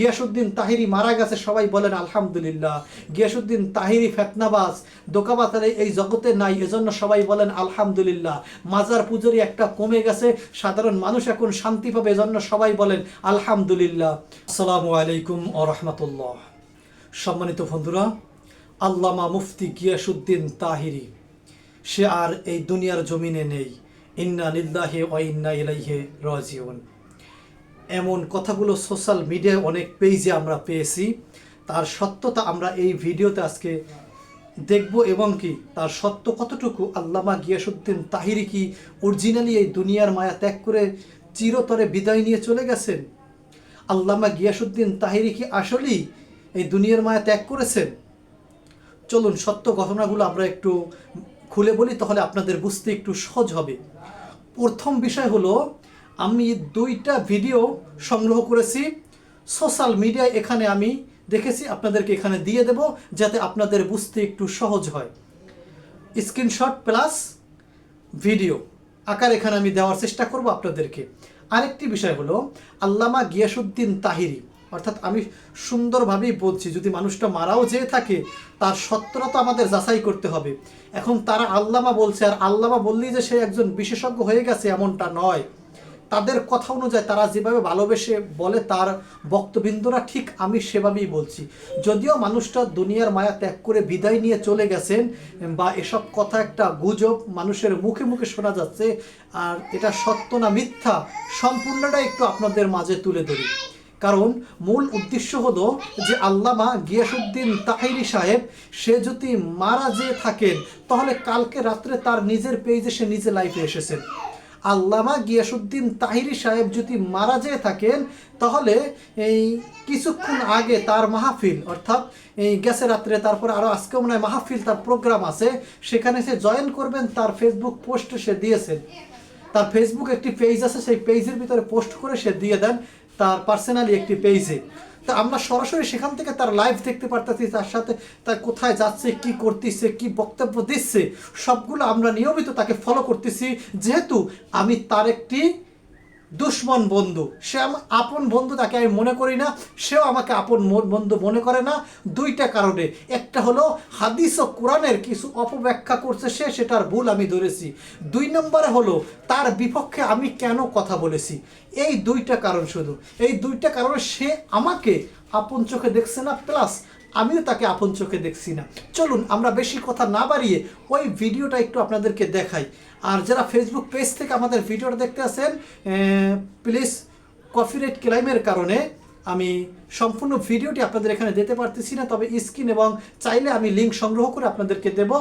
গিয়াসুদ্দিন তাহিরি মারা গেছে, সবাই বলেন আলহামদুলিল্লাহ। গিয়াসুদ্দিন তাহিরি ফেতনাবাজ দোকাবাতারে এই জগতে নাই, এজন্য সবাই বলেন আলহামদুলিল্লাহ। মাজার পুজোরি একটা কমে গেছে, সাধারণ মানুষ এখন শান্তি পাবে, এজন্য সবাই বলেন আলহামদুলিল্লাহ। আসসালামু আলাইকুম ও রহমতুল্লাহ। সম্মানিত বন্ধুরা, আল্লামা মুফতি গিয়াসুদ্দিন তাহিরি, সে আর এই দুনিয়ার জমিনে নেই। ইন্না লিল্লাহে ও ইন্না ইলাইহে রাজিউন। এমন কথাগুলো সোশ্যাল মিডিয়ায় অনেক পেজে আমরা পেয়েছি। তার সত্যতা আমরা এই ভিডিওতে আজকে দেখব এবং কি তার সত্য কতটুকু আল্লামা গিয়াসুদ্দিন তাহিরি কি অরিজিনালি এই দুনিয়ার মায়া ত্যাগ করে চিরতরে বিদায় নিয়ে চলে গেছেন? আল্লামা গিয়াসুদ্দিন তাহিরি কি আসলেই এই দুনিয়ার মায়া ত্যাগ করেছেন? চলুন সত্য ঘটনাগুলো আমরা একটু খুলে বলি, তাহলে আপনাদের বুঝতে একটু সহজ হবে। প্রথম বিষয় হলো আমি দুইটা ভিডিও সংগ্রহ করেছি। সোশ্যাল মিডিয়ায় এখানে আমি দেখেছি, আপনাদেরকে এখানে দিয়ে দেব যাতে আপনাদের বুঝতে একটু সহজ হয়। স্ক্রিনশট প্লাস ভিডিও আকার এখানে আমি দেওয়ার চেষ্টা করব আপনাদেরকে। আরেকটি বিষয় হলো, আল্লামা গিয়াসুদ্দিন তাহিরি, অর্থাৎ আমি সুন্দরভাবেই বলছি, যদি মানুষটা মারাও যেয়ে থাকে, তার সত্যটা তো আমাদের যাচাই করতে হবে। এখন তারা আল্লামা বলছে, আর আল্লামা বললেই যে সে একজন বিশেষজ্ঞ হয়ে গেছে, এমনটা নয়। তাদের কথা অনুযায়ী তারা যেভাবে ভালোবেসে বলে তার বক্তবিন্দুরা ঠিক আমি সেভাবেই বলছি। যদিও মানুষটা দুনিয়ার মায়া ত্যাগ করে বিদায় নিয়ে চলে গেছেন বা এসব কথা একটা গুজব মানুষের মুখে মুখে শোনা যাচ্ছে, আর এটা সত্য না মিথ্যা, সম্পূর্ণটা একটু আপনাদের মাঝে তুলে ধরি। কারণ মূল উদ্দেশ্য হলো যে আল্লামা গিয়াসুদ্দিন তাহিরি সাহেব, সে যদি মারা যেয়ে থাকেন, তাহলে কালকে রাত্রে তার নিজের পেজে সে নিজে লাইফে এসেছেন। আল্লামা গিয়াসুদ্দিন তাহিরি সাহেব যদি মারা যেয়ে থাকেন, তাহলে এই কিছুক্ষণ আগে তার মাহফিল, অর্থাৎ এই গেছে রাত্রে, তারপরে আরও আজকে মনে হয় মাহফিল, তার প্রোগ্রাম আছে, সেখানে সে জয়েন করবেন, তার ফেসবুক পোস্টে সে দিয়েছেন তার ফেসবুক একটি পেজ আছে, সেই পেজের ভিতরে পোস্ট করে সে দিয়ে দেন, তার পার্সোনালি একটি পেজে তো আমরা সরাসরি সেখান থেকে তার লাইভ দেখতে পারতেছি, তার সাথে তার কোথায় যাচ্ছে, কি করতেছে, কি বক্তব্য দিচ্ছে, সবগুলো আমরা নিয়মিত তাকে ফলো করতেছি। যেহেতু আমি তার একটি দুশ্মন বন্ধু। সে আপন বন্ধু তাকে আমি মনে করি না, সেও আমাকে আপন বন্ধু মনে করে না। দুইটা কারণে। একটা হলো, হাদিস ও কোরআনের কিছু অপব্যাখ্যা করছে সে, সেটার ভুল আমি ধরেছি। দুই নম্বরে হলো, তার বিপক্ষে আমি কেন কথা বলেছি? এই দুইটা কারণ শুধু। এই দুইটা কারণে সে আমাকে আপন চোখে দেখছে না, প্লাস আমিও তাকে আপন চোখে দেখছি না। চলুন, আমরা বেশি কথা না বাড়িয়ে ওই ভিডিওটা একটু আপনাদেরকে দেখাই। আর যারা ফেসবুক পেজ থেকে আমাদের ভিডিওটা দেখতে আসেন প্লিজ কপিরাইট ক্লাইমের কারণে আমি সম্পূর্ণ ভিডিওটি আপনাদের এখানে দিতে পারতেছি না, তবে স্ক্রিন এবং চাইলে আমি লিঙ্ক সংগ্রহ করে আপনাদেরকে দেব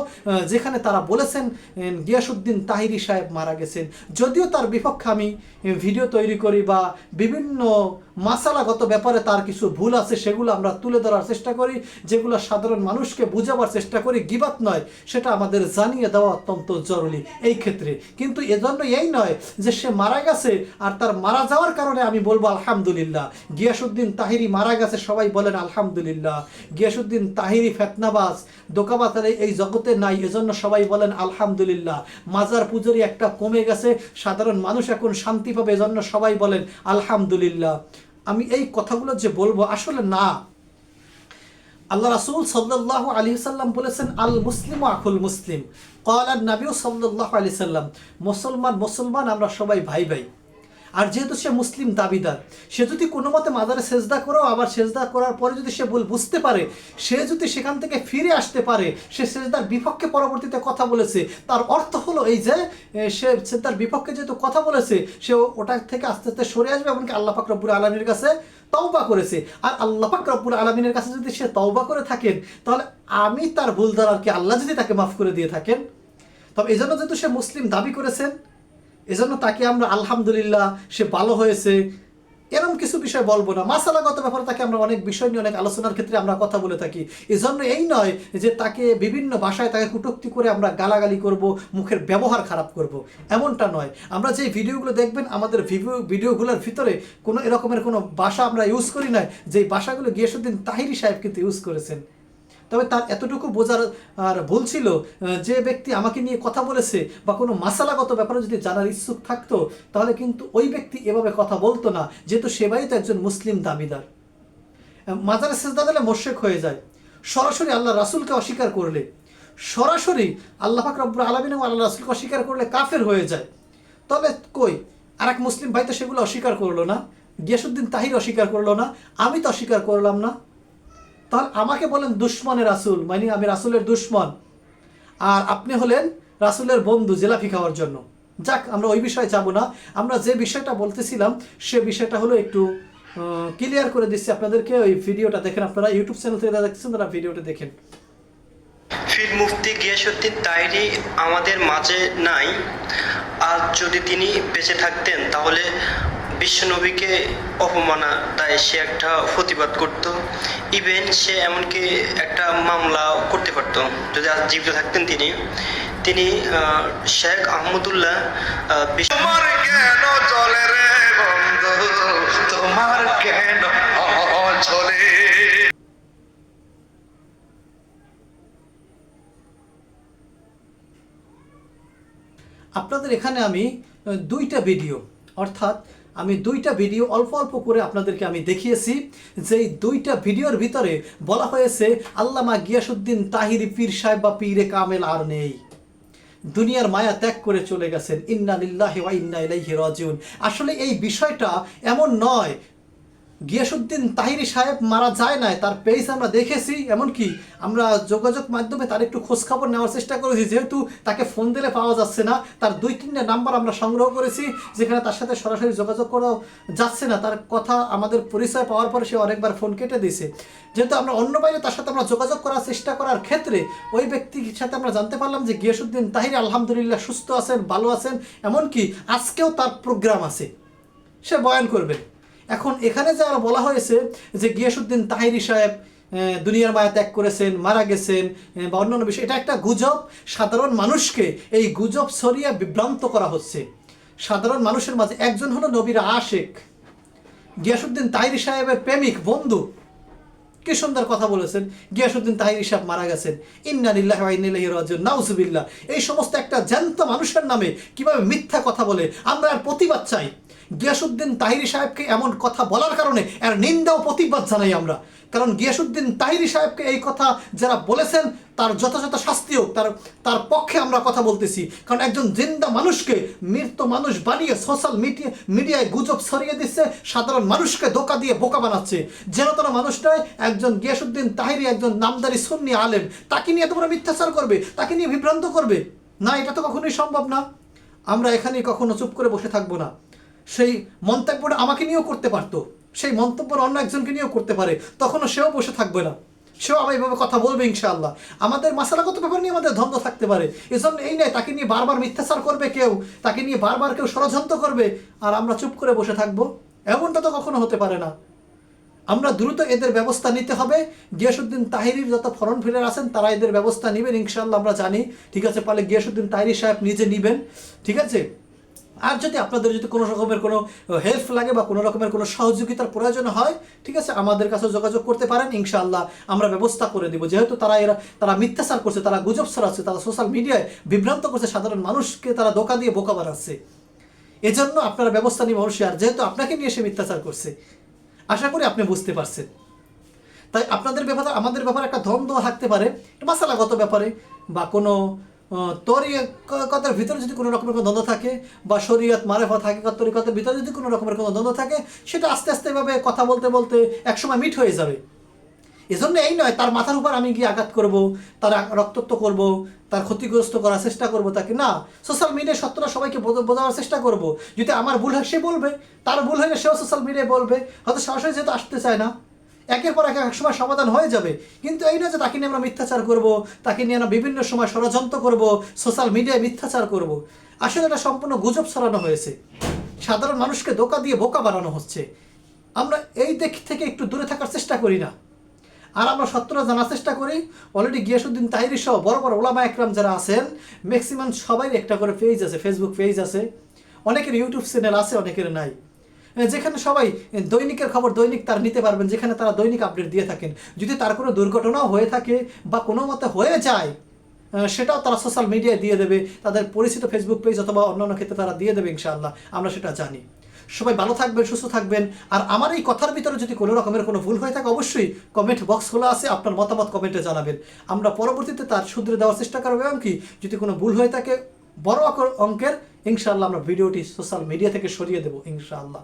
যেখানে তারা বলেছেন গিয়াসুদ্দিন তাহিরি সাহেব মারা গেছেন। যদিও তার বিপক্ষে আমি ভিডিও তৈরি করি বা বিভিন্ন মাসালাগত ব্যাপারে তার কিছু ভুল আছে, সেগুলো আমরা তুলে ধরার চেষ্টা করি, যেগুলো সাধারণ মানুষকে বুঝাবার চেষ্টা করি, গিবাত নয়, সেটা আমাদের জানিয়ে দেওয়া অত্যন্ত জরুরি এই ক্ষেত্রে। কিন্তু এজন্য এই নয় যে সে মারা গেছে আর তার মারা যাওয়ার কারণে আমি বলব আলহামদুলিল্লাহ। গিয়াসুদ্দিন তাহিরি মারা গেছে, সবাই বলেন আলহামদুলিল্লাহ। গিয়াসুদ্দিন তাহিরি ফেতনাবাজ দোকাবাতারে এই জগতে নাই, এজন্য সবাই বলেন আলহামদুলিল্লাহ। মাজার পুজোরি একটা কমে গেছে, সাধারণ মানুষ এখন শান্তি পাবে, এজন্য সবাই বলেন আলহামদুলিল্লাহ। আমি এই কথাগুলো যে বলব আসলে না। আল্লাহ রাসূল সাল্লাল্লাহু আলাইহি সাল্লাম বলেছেন, আল মুসলিম আখুল মুসলিম। কলার নাবিও সাল্লাল্লাহু আলাইহি সাল্লাম মুসলমান মুসলমান আমরা সবাই ভাই ভাই আর যেহেতু সে মুসলিম দাবিদার, সে যদি কোনো মতে মাদারে সেজদা করেও আবার সেজদা করার পরে যদি সে ভুল বুঝতে পারে, সে যদি সেখান থেকে ফিরে আসতে পারে, সে সেজদার বিপক্ষে পরবর্তীতে কথা বলেছে, তার অর্থ হলো এই যে সে সেজদার বিপক্ষে যেহেতু কথা বলেছে, সে ওটা থেকে আস্তে আস্তে সরে আসবে, এমনকি আল্লাহ পাক রব্বুল আলমীর কাছে তওবা করেছে। আর আল্লাহ পাক আলমিনের কাছে যদি সে তওবা করে থাকেন, তাহলে আমি তার ভুল দ্বারা কি আল্লাহ যদি তাকে মাফ করে দিয়ে থাকেন? তবে এই জন্য যেহেতু সে মুসলিম দাবি করেছেন এজন্য তাকে আমরা আলহামদুলিল্লাহ সে ভালো হয়েছে। এরকম কিছু বিষয় বলব না। মাসালাগত ব্যাপারে তাকে আমরা অনেক বিষয় নিয়ে অনেক আলোচনার ক্ষেত্রে আমরা কথা বলে থাকি। এজন্য এই নয় যে তাকে বিভিন্ন ভাষায় তাকে কটূক্তি করে আমরা গালাগালি করব, মুখের ব্যবহার খারাপ করব। এমনটা নয়। আমরা যে ভিডিওগুলো দেখবেন, আমাদের ভিডিও, ভিডিওগুলোর ভিতরে কোনো এরকমের কোনো ভাষা আমরা ইউজ করি না যেই ভাষাগুলো গিয়াসুদ্দিন তাহিরি সাহেব কিন্তু ইউজ করেছেন। তবে তার এতটুকু বোঝার, আর ভুল ছিল যে ব্যক্তি আমাকে নিয়ে কথা বলেছে বা কোনো মাসালাগত ব্যাপারে যদি জানার ইচ্ছুক থাকতো, তাহলে কিন্তু ওই ব্যক্তি এভাবে কথা বলতো না, যেহেতু সেবাই তো একজন মুসলিম দাবিদার মাজারে সেজদা দিলে মোশেক হয়ে যায়। সরাসরি আল্লাহ রাসুলকে অস্বীকার করলে। সরাসরি আল্লাহ পাক রব্বুল আলমিন এবং আল্লাহ রাসুলকে অস্বীকার করলে কাফের হয়ে যায়। তবে কই আর এক মুসলিম ভাই তো সেগুলো অস্বীকার করল না গিয়াসুদ্দিন তাহির অস্বীকার করল না, আমি তো অস্বীকার করলাম না। তাহলে আমাকে বলেন দুশ্মনের রাসুল মানে আমি রাসুলের দুশ্মন। আর আপনি হলেন রাসুলের বন্ধু জেলাফি খাওয়ার জন্য। যাক, আমরা ওই বিষয়ে যাব না। আমরা যে বিষয়টা বলতেছিলাম, সে বিষয়টা হলো একটু ক্লিয়ার করে দিচ্ছি আপনাদেরকে। ওই ভিডিওটা দেখেন আপনারা ইউটিউব চ্যানেল থেকে দেখছেন তারা ভিডিওটা দেখেন। ফির মুফতি গিয়াসুদ্দিন তাইরি আমাদের মাঝে নাই। আর যদি তিনি বেঁচে থাকতেন, তাহলে বিশ্বনবীকে অপমানা তাই সে একটা প্রতিবাদ করত। ইভেন সে এমনকি একটা মামলা করতে পারত। যদি আজ জীবিত থাকতেন তিনি। তিনি শেখ আহমদুল্লাহ বিশ্ব তোমার কেন চলে রে বন্ধু? তোমার কেন চলে? আপনাদের এখানে আমি দুইটা ভিডিও অর্থাৎ আমি দুইটা ভিডিও অল্প অল্প করে আপনাদেরকে আমি দেখিয়েছি। যে দুইটা ভিডিওর ভিতরে বলা হয়েছে, আল্লামা গিয়াসুদ্দিন তাহিরি পীর সাহেব বা পীরে কামেল আর নেই। দুনিয়ার মায়া ত্যাগ করে চলে গেছেন। ইন্না লিল্লাহি ইন্না ইলাইহি রাজিউন। আসলে এই বিষয়টা এমন নয় গিয়াসুদ্দিন তাহিরি সাহেব মারা যায় নাই, তার পেজ আমরা দেখেছি, এমনকি আমরা যোগাযোগ মাধ্যমে তার একটু খোঁজখবর নেওয়ার চেষ্টা করেছি, যেহেতু তাকে ফোন দিলে পাওয়া যাচ্ছে না, তার দুই তিনটা নাম্বার আমরা সংগ্রহ করেছি, যেখানে তার সাথে সরাসরি যোগাযোগ করা যাচ্ছে না, তার কথা আমাদের পরিচয় পাওয়ার পরে সে অনেকবার ফোন কেটে দিয়েছে। যেহেতু আমরা অন্য বাইরে তার সাথে আমরা যোগাযোগ করার চেষ্টা করার ক্ষেত্রে ওই ব্যক্তির সাথে আমরা জানতে পারলাম যে গিয়াসুদ্দিন তাহির আলহামদুলিল্লাহ সুস্থ আছেন, ভালো আছেন, এমনকি আজকেও তার প্রোগ্রাম আছে। সে বয়ান করবে। এখন এখানে যে আর বলা হয়েছে যে গিয়াসুদ্দিন তাহিরি সাহেব দুনিয়ার মায়া ত্যাগ করেছেন, মারা গেছেন বা অন্যান্য বিষয়, এটা একটা গুজব। সাধারণ মানুষকে এই গুজব ছড়িয়ে বিভ্রান্ত করা হচ্ছে। সাধারণ মানুষের মাঝে একজন হলো নবীর আশেক। গিয়াসুদ্দিন তাহিরি সাহেবের প্রেমিক, বন্ধু। কি সুন্দর কথা বলেছেন। গিয়াসুদ্দিন তাহির সাহেব মারা গেছেন। ইন্না লিল্লাহি ওয়া ইন্না ইলাইহি রাজিউন। নাউজুবিল্লাহ। এই সমস্ত একটা জ্যান্ত মানুষের নামে কীভাবে মিথ্যা কথা বলে, আমরা আর প্রতিবাদ চাই। গিয়াসুদ্দিন তাহিরি সাহেবকে এমন কথা বলার কারণে এর নিন্দা ও প্রতিবাদ জানাই আমরা। কারণ গিয়াসুদ্দিন তাহিরি সাহেবকে এই কথা যারা বলেছেন, তার যথাযথ শাস্তি হোক তার তার পক্ষে আমরা কথা বলতেছি। কারণ একজন জিন্দা মানুষকে মৃত মানুষ বানিয়ে সোশ্যাল মিডিয়া মিডিয়ায় গুজব ছড়িয়ে দিচ্ছে, সাধারণ মানুষকে ধোকা দিয়ে বোকা বানাচ্ছে। যেন মানুষ নয়, একজন গিয়াসুদ্দিন তাহিরি একজন নামদারি সুন্নি আলেম, তাকে নিয়ে তোমরা মিথ্যাচার করবে, তাকে নিয়ে বিভ্রান্ত করবে? না, এটা তো কখনোই সম্ভব না। আমরা এখানে কখনো চুপ করে বসে থাকব না। সেই মন্তব্যটা আমাকে নিয়েও করতে পারতো। সেই মন্তব্যটা অন্য একজনকে নিয়েও করতে পারে। তখনও সেও বসে থাকবে না। সেও আবার এইভাবে কথা বলবে ইনশাআল্লাহ। আমাদের মাসালাগত ব্যাপার নিয়ে আমাদের দ্বন্দ্ব থাকতে পারে। এজন্য এই নয়, তাকে নিয়ে বারবার মিথ্যাচার করবে কেউ, তাকে নিয়ে বারবার কেউ ষড়যন্ত্র করবে, আর আমরা চুপ করে বসে থাকব। এমনটা তো কখনো হতে পারে না। আমরা দ্রুত এদের ব্যবস্থা নিতে হবে। গিয়াসুদ্দিন তাহিরির যত ফরন ফিলার আছেন, তারা এদের ব্যবস্থা নেবেন ইনশাল্লাহ আমরা জানি। ঠিক আছে, পারলে গিয়াসুদ্দিন তাহিরি সাহেব নিজে নেবেন। ঠিক আছে? আর যদি আপনাদের যদি কোনো রকমের কোনো হেল্প লাগে বা কোনো রকমের কোনো সহযোগিতার প্রয়োজন হয়, ঠিক আছে, আমাদের কাছে যোগাযোগ করতে পারেন, ইনশাআল্লাহ আমরা ব্যবস্থা করে দিব। যেহেতু তারা এরা, তারা মিথ্যাচার করছে, তারা গুজব ছড়াচ্ছে, তারা সোশ্যাল মিডিয়ায় বিভ্রান্ত করছে, সাধারণ মানুষকে তারা ধোকা দিয়ে বোকা বানাচ্ছে। এজন্য আপনারা ব্যবস্থা নিয়ে অবশ্যই, আর যেহেতু আপনাকে নিয়ে সে মিথ্যাচার করছে, আশা করি আপনি বুঝতে পারছেন। তাই আপনাদের ব্যাপারে, আমাদের ব্যাপারে একটা দ্বন্দ্ব থাকতে পারে মাসালাগত ব্যাপারে বা কোনো তরিকতার ভিতরে যদি কোনো রকমের কোনো দ্বন্দ্ব থাকে, বা শরীয়ত মারেফা থাকে তরিকতার ভিতরে যদি কোনো রকমের কোনো দ্বন্দ্ব থাকে, সেটা আস্তে আস্তে এভাবে কথা বলতে বলতে একসময় মিট হয়ে যাবে। এজন্য এই নয়, তার মাথার উপর আমি গিয়ে আঘাত করব, তার রক্তত্ব করব, তার ক্ষতিগ্রস্ত করার চেষ্টা করব তাকে। না সোশ্যাল মিডিয়ায় সত্যটা সবাইকে বোঝা- বোঝানোর চেষ্টা করব। যদি আমার ভুল হয়, সে বলবে। তার ভুল হলে সেও সোশ্যাল মিডিয়ায় বলবে। হয়তো সরাসরি যেহেতু আসতে চায় না একের পর এক এক সময় সমাধান হয়ে যাবে। কিন্তু এই না যে তাকে নিয়ে আমরা মিথ্যাচার করব, তাকে নিয়ে আমরা বিভিন্ন সময় ষড়যন্ত্র করব সোশ্যাল মিডিয়ায় মিথ্যাচার করব। আসলে এটা সম্পূর্ণ গুজব ছড়ানো হয়েছে। সাধারণ মানুষকে ধোকা দিয়ে বোকা বানানো হচ্ছে। আমরা এই দিক থেকে একটু দূরে থাকার চেষ্টা করি না। আর আমরা সত্যটা জানার চেষ্টা করি। অলরেডি গিয়াসুদ্দিন তাহিরি সহ বড় বড় ওলামা একরাম যারা আছেন ম্যাক্সিমাম সবাই একটা করে পেজ আছে ফেসবুক পেজ আছে। অনেকের ইউটিউব চ্যানেল আছে, অনেকের নাই। যেখানে সবাই দৈনিকের খবর দৈনিক তার নিতে পারবেন, যেখানে তারা দৈনিক আপডেট দিয়ে থাকেন। যদি তার কোনো দুর্ঘটনাও হয়ে থাকে বা কোনো মতে হয়ে যায় সেটাও তারা সোশ্যাল মিডিয়ায় দিয়ে দেবে, তাদের পরিচিত ফেসবুক পেজ অথবা অন্যান্য ক্ষেত্রে তারা দিয়ে দেবে ইনশাআল্লাহ, আমরা সেটা জানি। সবাই ভালো থাকবেন, সুস্থ থাকবেন, আর আমার এই কথার ভিতরে যদি কোনো রকমের কোনো ভুল হয়ে থাকে, অবশ্যই কমেন্ট বক্স খোলা আছে, আপনার মতামত কমেন্টে জানাবেন। আমরা পরবর্তীতে তার শুধরে দেওয়ার চেষ্টা করব, এবং কি, যদি কোনো ভুল হয়ে থাকে, বড় অঙ্ক- অঙ্কের, ইনশাআল্লাহ আমরা ভিডিওটি সোশ্যাল মিডিয়া থেকে সরিয়ে দেবো, ইনশাআল্লাহ।